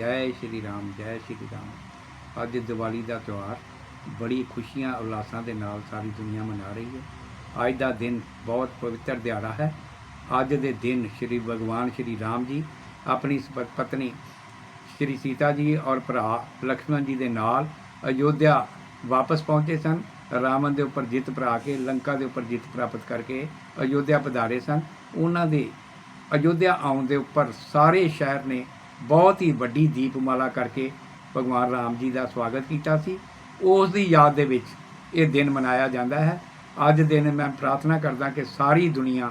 ਜੈ ਸ਼੍ਰੀ ਰਾਮ, ਜੈ ਸ਼੍ਰੀ ਰਾਮ। ਅੱਜ ਦੀਵਾਲੀ ਦਾ ਤਿਉਹਾਰ, ਬੜੀ ਖੁਸ਼ੀਆਂ, ਉਲਾਸਾਂ ਦੇ ਨਾਲ ਸਾਰੀ ਦੁਨੀਆ ਮਨਾ ਰਹੀ ਹੈ। ਅੱਜ ਦਾ ਦਿਨ ਬਹੁਤ ਪਵਿੱਤਰ ਦਿਹਾੜਾ ਹੈ। ਅੱਜ ਦੇ ਦਿਨ ਸ਼੍ਰੀ ਭਗਵਾਨ ਸ਼੍ਰੀ ਰਾਮ ਜੀ, ਆਪਣੀ ਪਤਨੀ ਸ਼੍ਰੀ ਸੀਤਾ ਜੀ ਔਰ ਭਰਾ ਲਕਸ਼ਮਣ ਜੀ ਦੇ ਨਾਲ ਅਯੋਧਿਆ ਵਾਪਸ ਪਹੁੰਚੇ ਸਨ। ਰਾਵਣ ਦੇ ਉੱਪਰ ਜਿੱਤ ਭਰਾ ਕੇ, ਲੰਕਾ ਦੇ ਉੱਪਰ ਜਿੱਤ ਪ੍ਰਾਪਤ ਕਰਕੇ ਅਯੋਧਿਆ ਪਧਾਰੇ ਸਨ। ਉਹਨਾਂ ਦੇ, ਅਯੋਧਿਆ ਆਉਣ ਦੇ ਉੱਪਰ ਸਾਰੇ ਸ਼ਹਿਰ ਨੇ ਬਹੁਤ ਹੀ ਵੱਡੀ ਦੀਪਮਾਲਾ ਕਰਕੇ ਭਗਵਾਨ ਰਾਮ ਜੀ ਦਾ ਸਵਾਗਤ ਕੀਤਾ ਸੀ। ਉਸ ਦੀ ਯਾਦ ਦੇ ਵਿੱਚ ਇਹ ਦਿਨ ਮਨਾਇਆ ਜਾਂਦਾ ਹੈ। ਅੱਜ ਦਿਨ ਮੈਂ ਪ੍ਰਾਰਥਨਾ ਕਰਦਾ ਕਿ ਸਾਰੀ ਦੁਨੀਆ,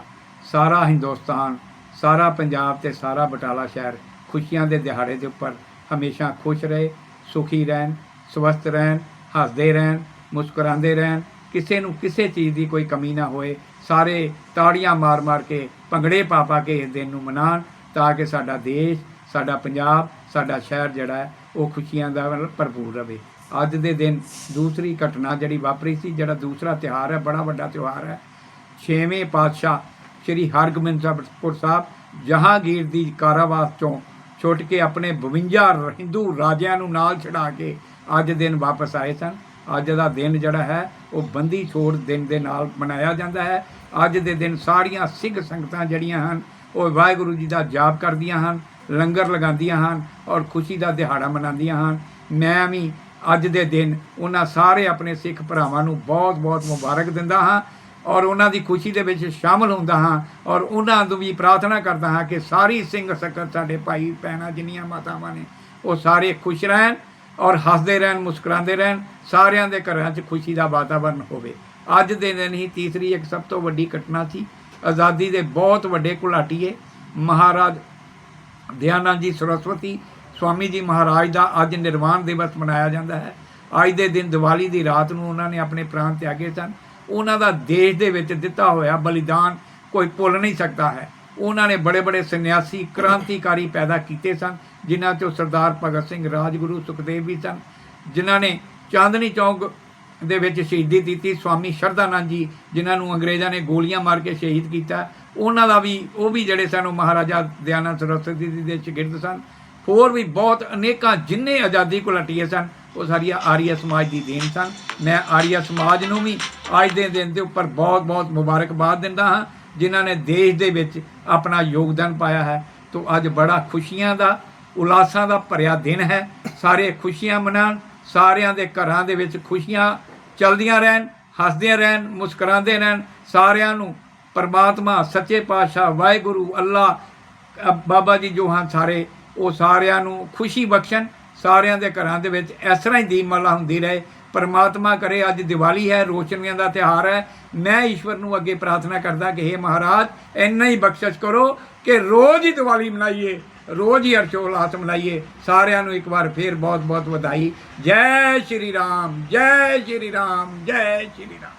ਸਾਰਾ ਹਿੰਦੁਸਤਾਨ, ਸਾਰਾ ਪੰਜਾਬ ਤੇ ਸਾਰਾ ਬਟਾਲਾ ਸ਼ਹਿਰ ਖੁਸ਼ੀਆਂ ਦੇ ਦਿਹਾੜੇ ਦੇ ਉੱਪਰ ਹਮੇਸ਼ਾ ਖੁਸ਼ ਰਹੇ, ਸੁਖੀ ਰਹਿਣ, ਸਵਸਥ ਰਹਿਣ, ਹੱਸਦੇ ਰਹਿਣ, ਮੁਸਕਰਾਉਂਦੇ ਰਹਿਣ। ਕਿਸੇ ਨੂੰ ਕਿਸੇ ਚੀਜ਼ ਦੀ ਕੋਈ ਕਮੀ ਨਾ ਹੋਏ, ਸਾਰੇ ਤਾੜੀਆਂ ਮਾਰ-ਮਾਰ ਕੇ ਭੰਗੜੇ ਪਾ-ਪਾ ਕੇ ਇਸ ਦਿਨ ਨੂੰ ਮਨਾਉਣ ਤਾਂ ਕਿ ਸਾਡਾ ਦੇਸ਼ ਸਾਡਾ ਪੰਜਾਬ, ਸਾਡਾ ਸ਼ਹਿਰ ਜਿਹੜਾ ਹੈ, ਉਹ ਖੁਸ਼ੀਆਂ ਦਾ ਭਰਪੂਰ ਰਵੇ ਅੱਜ ਦੇ ਦਿਨ ਦੂਸਰੀ ਘਟਨਾ ਜਿਹੜੀ ਵਾਪਰੀ ਸੀ, ਜਿਹੜਾ ਦੂਸਰਾ ਤਿਉਹਾਰ ਹੈ, ਬੜਾ ਵੱਡਾ ਤਿਉਹਾਰ ਹੈ। ਛੇਵੇਂ ਪਾਤਸ਼ਾਹ ਸ੍ਰੀ ਹਰਗੋਬਿੰਦ ਸਾਹਿਬ ਸਾਹਿਬ ਜਹਾਂਗੀਰ ਦੀ ਕਾਰਾਵਾਸ ਤੋਂ ਛੁੱਟ ਕੇ ਆਪਣੇ 52 ਹਿੰਦੂ ਰਾਜਿਆਂ ਨੂੰ ਨਾਲ ਛਡਾ ਕੇ ਅੱਜ ਦਿਨ ਵਾਪਸ ਆਏ ਸਨ। ਅੱਜ ਦਾ ਦਿਨ ਜਿਹੜਾ ਹੈ, ਉਹ ਬੰਦੀ ਛੋੜ ਦਿਨ ਦੇ ਨਾਲ ਮਨਾਇਆ ਜਾਂਦਾ ਹੈ। ਅੱਜ ਦੇ ਦਿਨ ਸਾਰੀਆਂ ਸਿੱਖ ਸੰਗਤਾਂ ਜਿਹੜੀਆਂ ਹਨ, ਉਹ ਵਾਹਿਗੁਰੂ ਜੀ ਦਾ ਜਾਪ ਕਰਦੀਆਂ ਹਨ। ਲੰਗਰ ਲਗਾਉਂਦੀਆਂ ਹਨ ਔਰ ਖੁਸ਼ੀ ਦਾ ਦਿਹਾੜਾ ਮਨਾਉਂਦੀਆਂ ਹਨ। ਮੈਂ ਵੀ ਅੱਜ ਦੇ ਦਿਨ ਉਹਨਾਂ ਸਾਰੇ ਆਪਣੇ ਸਿੱਖ ਭਰਾਵਾਂ ਨੂੰ ਬਹੁਤ-ਬਹੁਤ ਮੁਬਾਰਕ ਦਿੰਦਾ ਹਾਂ ਔਰ ਉਹਨਾਂ ਦੀ ਖੁਸ਼ੀ ਦੇ ਵਿੱਚ ਸ਼ਾਮਲ ਹੁੰਦਾ ਹਾਂ ਔਰ ਉਹਨਾਂ ਨੂੰ ਵੀ ਪ੍ਰਾਰਥਨਾ ਕਰਦਾ ਹਾਂ ਕਿ ਸਾਰੀ ਸਿੰਘ ਸਕਤ ਸਾਡੇ ਭਾਈ ਭੈਣਾਂ ਜਿੰਨੀਆਂ ਮਾਤਾਵਾਂ ਨੇ, ਉਹ ਸਾਰੇ ਖੁਸ਼ ਰਹਿਣ ਔਰ ਹੱਸਦੇ ਰਹਿਣ, ਮੁਸਕਰਾਉਂਦੇ ਰਹਿਣ, ਸਾਰਿਆਂ ਦੇ ਘਰਾਂ 'ਚ ਖੁਸ਼ੀ ਦਾ ਵਾਤਾਵਰਣ ਹੋਵੇ। ਅੱਜ ਦੇ ਦਿਨ ਹੀ ਤੀਸਰੀ ਇੱਕ ਸਭ ਤੋਂ ਵੱਡੀ ਘਟਨਾ ਸੀ। ਆਜ਼ਾਦੀ ਦੇ ਬਹੁਤ ਵੱਡੇ ਘੁਲਾਟੀਏ। ਮਹਾਰਾਜ ਦਿਆਨੰਦ ਜੀ ਸਰਸਵਤੀ ਸਵਾਮੀ ਜੀ ਮਹਾਰਾਜ ਦਾ ਅੱਜ ਨਿਰਵਾਣ ਦਿਵਸ ਮਨਾਇਆ ਜਾਂਦਾ ਹੈ। ਅੱਜ ਦੇ ਦਿਨ ਦੀਵਾਲੀ ਦੀ ਰਾਤ ਨੂੰ ਉਹਨਾਂ ਨੇ ਆਪਣੇ ਪ੍ਰਾਣ ਤਿਆਗੇ ਸਨ। ਉਹਨਾਂ ਦਾ ਦੇਸ਼ ਦੇ ਵਿੱਚ ਦਿੱਤਾ ਹੋਇਆ ਬਲੀਦਾਨ ਕੋਈ ਭੁੱਲ ਨਹੀਂ ਸਕਦਾ ਹੈ। ਉਹਨਾਂ ਨੇ ਬੜੇ ਬੜੇ ਸੰਨਿਆਸੀ, ਕ੍ਰਾਂਤੀਕਾਰੀ ਪੈਦਾ ਕੀਤੇ ਸਨ, ਜਿਨ੍ਹਾਂ ਚੋਂ ਸਰਦਾਰ ਭਗਤ ਸਿੰਘ ਰਾਜਗੁਰੂ ਸੁਖਦੇਵ ਵੀ ਸਨ, ਜਿਨ੍ਹਾਂ ਨੇ ਚਾਂਦਨੀ ਚੌਂਕ ਦੇ ਵਿੱਚ ਸ਼ਹੀਦੀ ਦਿੱਤੀ ਸਵਾਮੀ ਸ਼ਰਧਾਨੰਦ ਜੀ, ਜਿਨ੍ਹਾਂ ਨੂੰ ਅੰਗਰੇਜ਼ਾਂ ਨੇ ਗੋਲੀਆਂ ਮਾਰ ਕੇ ਸ਼ਹੀਦ ਕੀਤਾ। ਉਹਨਾਂ ਦਾ ਵੀ, ਉਹ ਵੀ ਜਿਹੜੇ ਸਨ ਉਹ ਮਹਾਰਾਜਾ ਦਿਆਨੰਦ ਸਰਸਵਤੀ ਜੀ ਦੇ ਸ਼ਾਗਿਰਦ ਸਨ। ਹੋਰ ਵੀ ਬਹੁਤ ਅਨੇਕਾਂ ਜਿੰਨੇ ਆਜ਼ਾਦੀ ਘੁਲਟੀਏ ਸਨ, ਉਹ ਸਾਰੀਆਂ ਆਰੀਆ ਸਮਾਜ ਦੀ ਦੇਣ ਸਨ। ਮੈਂ ਆਰੀਆ ਸਮਾਜ ਨੂੰ ਵੀ ਅੱਜ ਦੇ ਦਿਨ ਦੇ ਉੱਪਰ ਬਹੁਤ ਬਹੁਤ ਮੁਬਾਰਕਬਾਦ ਦਿੰਦਾ ਹਾਂ, ਜਿਨ੍ਹਾਂ ਨੇ ਦੇਸ਼ ਦੇ ਵਿੱਚ ਆਪਣਾ ਯੋਗਦਾਨ ਪਾਇਆ ਹੈ। ਤੋਂ ਅੱਜ ਬੜਾ ਖੁਸ਼ੀਆਂ ਦਾ, ਉਲਾਸਾਂ ਦਾ ਭਰਿਆ ਦਿਨ ਹੈ। ਸਾਰੇ ਖੁਸ਼ੀਆਂ ਮਨਾਉਣ, ਸਾਰਿਆਂ ਦੇ ਘਰਾਂ ਦੇ ਵਿੱਚ ਖੁਸ਼ੀਆਂ ਚਲਦੀਆਂ ਰਹਿਣ ਹੱਸਦੇ ਰਹਿਣ, ਮੁਸਕਰਾਉਂਦੇ ਰਹਿਣ, ਸਾਰਿਆਂ ਨੂੰ ਪਰਮਾਤਮਾ, ਸੱਚੇ ਪਾਤਸ਼ਾਹ, ਵਾਹਿਗੁਰੂ ਅੱਲਾ ਬਾਬਾ ਜੀ ਜੋ ਹਨ ਸਾਰੇ, ਉਹ ਸਾਰਿਆਂ ਨੂੰ ਖੁਸ਼ੀ ਬਖਸ਼ਣ, ਸਾਰਿਆਂ ਦੇ ਘਰਾਂ ਦੇ ਵਿੱਚ ਇਸ ਤਰ੍ਹਾਂ ਹੀ ਦੀਪਮਾਲਾ ਹੁੰਦੀ ਰਹੇ। ਪਰਮਾਤਮਾ ਕਰੇ, ਅੱਜ ਦੀਵਾਲੀ ਹੈ, ਰੋਸ਼ਨੀਆਂ ਦਾ ਤਿਉਹਾਰ ਹੈ। ਮੈਂ ਈਸ਼ਵਰ ਨੂੰ ਅੱਗੇ ਪ੍ਰਾਰਥਨਾ ਕਰਦਾ ਕਿ हे ਮਹਾਰਾਜ, ਇੰਨਾ ਹੀ ਬਖਸ਼ਿਸ਼ ਕਰੋ ਕਿ ਰੋਜ਼ ਹੀ ਦੀਵਾਲੀ ਮਨਾਈਏ, ਰੋਜ਼ ਹੀ ਹਰਸ਼ੋਲਾਸ ਮਨਾਈਏ। ਸਾਰਿਆਂ ਨੂੰ ਇੱਕ ਵਾਰ ਫੇਰ ਬਹੁਤ ਬਹੁਤ ਵਧਾਈ। ਜੈ ਸ਼੍ਰੀ ਰਾਮ, ਜੈ ਸ਼੍ਰੀ ਰਾਮ, ਜੈ ਸ਼੍ਰੀ ਰਾਮ।